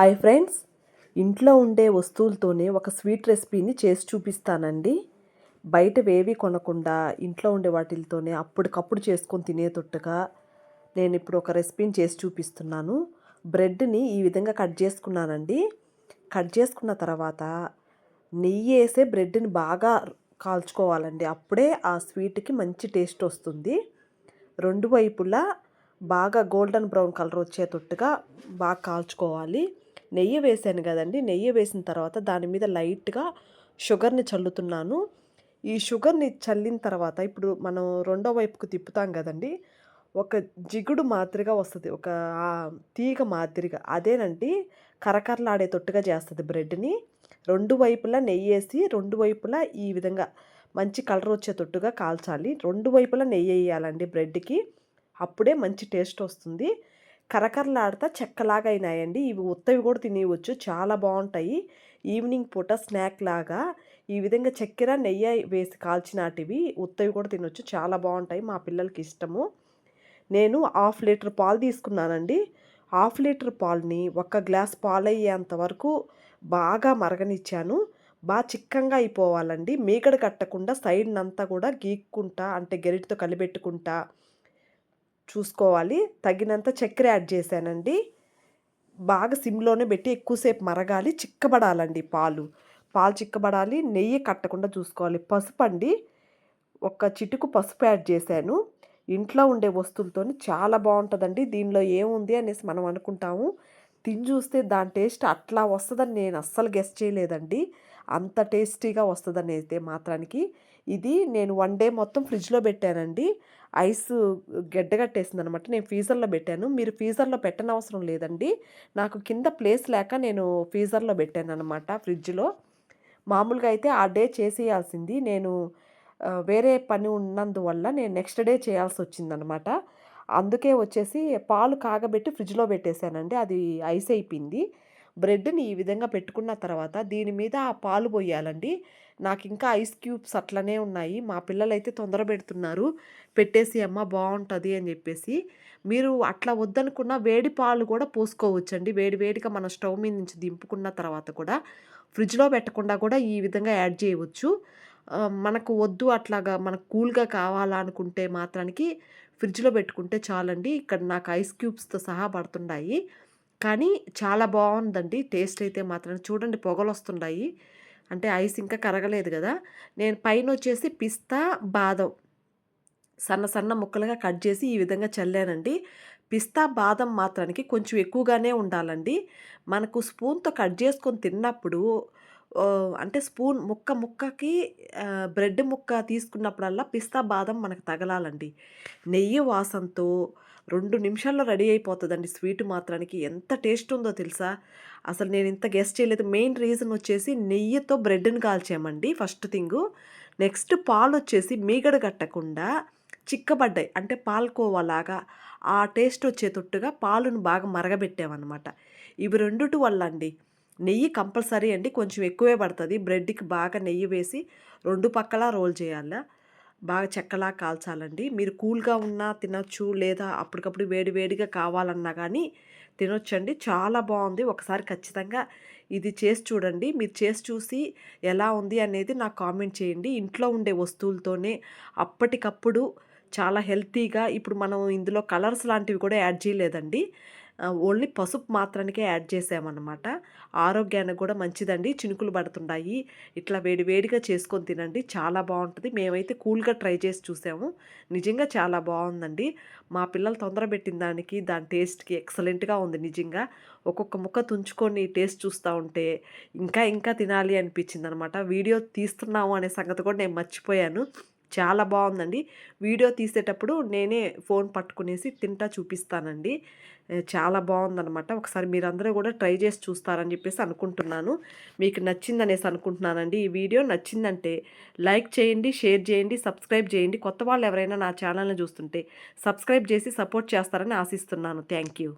Hi friends. ఇంట్లో ఉండే వస్తువులతోనే ఒక స్వీట్ రెసిపీని చేసి చూపిస్తానండి. బయట వేవి కొనకుండా ఇంట్లో ఉండే వాటితోనే అప్పటికప్పుడు చేసుకొని తినేటట్టుగా నేను ఇప్పుడు ఒక రెసిపీని చేసి చూపిస్తున్నాను. బ్రెడ్ని ఈ విధంగా కట్ చేసుకున్నానండి. కట్ చేసుకున్న తర్వాత నెయ్యి వేసే బ్రెడ్ని బాగా కాల్చుకోవాలండి. అప్పుడే ఆ స్వీట్కి మంచి టేస్ట్ వస్తుంది. రెండు వైపులా బాగా గోల్డెన్ బ్రౌన్ కలర్ వచ్చేటట్టుగా బాగా కాల్చుకోవాలి. నెయ్యి వేసాను కదండి. నెయ్యి వేసిన తర్వాత దాని మీద లైట్గా షుగర్ని చల్లుతున్నాను. ఈ షుగర్ని చల్లిన తర్వాత ఇప్పుడు మనం రెండో వైపుకు తిప్పుతాం కదండి. ఒక జిగుడు మాదిరిగా వస్తుంది. ఒక తీగ మాదిరిగా. అదేనండి కరకరలాడేటట్టుగా చేస్తుంది బ్రెడ్ని. రెండు వైపులా నెయ్యి వేసి రెండు వైపులా ఈ విధంగా మంచి కలర్ వచ్చేటట్టుగా కాల్చాలి. రెండు వైపులా నెయ్యి వేయాలండి బ్రెడ్కి. అప్పుడే మంచి టేస్ట్ వస్తుంది. కరకరలాడుతా చెక్కలాగా అయినాయండి ఇవి ఉత్తవి కూడా తినేయవచ్చు చాలా బాగుంటాయి ఈవినింగ్ పూట స్నాక్ లాగా ఈ విధంగా చక్కెర నెయ్యి వేసి కాల్చినాటివి ఉత్తవి కూడా తినొచ్చు. చాలా బాగుంటాయి మా పిల్లలకి ఇష్టము. నేను హాఫ్ లీటర్ పాలు తీసుకున్నానండి. హాఫ్ లీటర్ పాలని ఒక గ్లాస్ పాలయ్యేంత వరకు బాగా మరగనిచ్చాను. బాగా చిక్కంగా అయిపోవాలండి. మీగడ కట్టకుండా సైడ్నంతా కూడా గీక్కుంటా అంటే గెరిటితో కలిపెట్టుకుంటా చూసుకోవాలి. తగినంత చక్కెర యాడ్ చేశానండి. బాగా సిమ్లోనే పెట్టి ఎక్కువసేపు మరగాలి. చిక్కబడాలండి పాలు. పాలు చిక్కబడాలి. నెయ్యి కట్టకుండా చూసుకోవాలి. పసుపు అండి ఒక చిటుకు పసుపు యాడ్ చేశాను. ఇంట్లో ఉండే వస్తువులతో చాలా బాగుంటుందండి. దీనిలో ఏముంది అనేసి మనం అనుకుంటాము. తిని చూస్తే దాని టేస్ట్ అట్లా వస్తుందని నేను అస్సలు గెస్ట్ చేయలేదండి. అంత టేస్టీగా వస్తుందని అయితే మాత్రానికి. ఇది నేను వన్ డే మొత్తం ఫ్రిడ్జ్లో పెట్టానండి. ఐస్ గడ్డగట్టేసింది అనమాట నేను ఫీజర్లో పెట్టాను. మీరు ఫీజర్లో పెట్టనవసరం లేదండి. నాకు కింద ప్లేస్ లేక నేను ఫీజర్లో పెట్టాను అనమాట ఫ్రిడ్జ్లో. మామూలుగా అయితే ఆ డే చేసేయాల్సింది. నేను వేరే పని ఉన్నందువల్ల నేను నెక్స్ట్ డే చేయాల్సి వచ్చిందనమాట అందుకే వచ్చేసి పాలు కాగబెట్టి ఫ్రిడ్జ్లో పెట్టేశానండి. అది ఐస్ అయిపోయింది. బ్రెడ్ని ఈ విధంగా పెట్టుకున్న తర్వాత దీని మీద ఆ పాలు పోయాలండి. నాకు ఇంకా ఐస్ క్యూబ్స్ అట్లనే ఉన్నాయి. మా పిల్లలు అయితే తొందర పెడుతున్నారు. పెట్టేసి అమ్మ బాగుంటుంది అని చెప్పేసి. మీరు అట్లా వద్దనుకున్న వేడి పాలు కూడా పోసుకోవచ్చండి. వేడి వేడిగా మన స్టవ్ మీద నుంచి దింపుకున్న తర్వాత కూడా ఫ్రిడ్జ్లో పెట్టకుండా కూడా ఈ విధంగా యాడ్ చేయవచ్చు. మనకు వద్దు అట్లాగా మనకు కూల్గా కావాలనుకుంటే మాత్రానికి ఫ్రిడ్జ్లో పెట్టుకుంటే చాలండి. ఇక్కడ నాకు ఐస్ క్యూబ్స్తో సహా పడుతున్నాయి. కానీ చాలా బాగుందండి. టేస్ట్ అయితే మాత్రం. చూడండి పొగలు వస్తున్నాయి అంటే ఐస్ ఇంకా కరగలేదు కదా నేను పైన వచ్చేసి పిస్తా బాదం. సన్న సన్న ముక్కలుగా కట్ చేసి ఈ విధంగా చల్లానండి. పిస్తా బాదం మాత్రానికి కొంచెం ఎక్కువగానే ఉండాలండి. మనకు స్పూన్తో కట్ చేసుకొని తిన్నప్పుడు అంటే స్పూన్ ముక్క ముక్కకి బ్రెడ్ ముక్క తీసుకున్నప్పుడల్లా పిస్తా బాదం మనకు తగలాలండి. నెయ్యి వాసనతో రెండు నిమిషాల్లో రెడీ అయిపోతుందండి స్వీట్ మాత్రానికి. ఎంత టేస్ట్ ఉందో తెలుసా? అసలు నేను ఇంత గెస్ట్ చేయలేదు. మెయిన్ రీజన్ వచ్చేసి నెయ్యితో బ్రెడ్ని కాల్చామండి ఫస్ట్ థింగు. నెక్స్ట్ పాలు వచ్చేసి మీగడ కట్టకుండా చిక్కబడ్డాయి. అంటే పాలకోవలాగా ఆ టేస్ట్ వచ్చేటట్టుగా పాలును బాగా మరగబెట్టామన్నమాట. ఇవి రెండుటి వల్ల అండి నెయ్యి కంపల్సరీ అండి. కొంచెం ఎక్కువే పడుతుంది. బ్రెడ్కి బాగా నెయ్యి వేసి రెండు పక్కలా రోల్ చేయాలి. బాగా చెక్కలా కాల్చాలండి. మీరు కూల్గా ఉన్నా తినొచ్చు లేదా అప్పటికప్పుడు వేడి వేడిగా కావాలన్నా కానీ తినొచ్చండి. చాలా బాగుంది. ఒకసారి ఖచ్చితంగా ఇది చేసి చూడండి. మీరు చేసి చూసి ఎలా ఉంది అనేది నాకు కామెంట్ చేయండి. ఇంట్లో ఉండే వస్తువులతోనే అప్పటికప్పుడు చాలా హెల్తీగా ఇప్పుడు మనం ఇందులో కలర్స్ లాంటివి కూడా యాడ్ చేయలేదండి. ఓన్లీ పసుపు మాత్రానికే యాడ్ చేసామన్నమాట. ఆరోగ్యానికి కూడా మంచిదండి. చినుకులు పడుతున్నాయి ఇట్లా వేడి వేడిగా చేసుకొని తినండి. చాలా బాగుంటుంది. మేమైతే కూల్గా ట్రై చేసి చూసాము. నిజంగా చాలా బాగుందండి. మా పిల్లలు తొందర పెట్టిన దానికి దాని టేస్ట్కి ఎక్సలెంట్గా ఉంది నిజంగా. ఒక్కొక్క ముక్క తుంచుకొని టేస్ట్ చూస్తూ ఉంటే ఇంకా ఇంకా తినాలి అనిపించింది అనమాట వీడియో తీస్తున్నాము అనే సంగతి కూడా నేను మర్చిపోయాను. చాలా బాగుందండి వీడియో తీసేటప్పుడు నేనే ఫోన్ పట్టుకునేసి తింటా చూపిస్తానండి. చాలా బాగుందనమాట ఒకసారి మీరందరూ కూడా ట్రై చేసి చూస్తారని చెప్పేసి అనుకుంటున్నాను. మీకు నచ్చిందనేసి అనుకుంటున్నానండి ఈ వీడియో. నచ్చిందంటే లైక్ చేయండి షేర్ చేయండి సబ్స్క్రైబ్ చేయండి. కొత్త వాళ్ళు ఎవరైనా నా ఛానల్ని చూస్తుంటే సబ్స్క్రైబ్ చేసి సపోర్ట్ చేస్తారని ఆశిస్తున్నాను. Thank you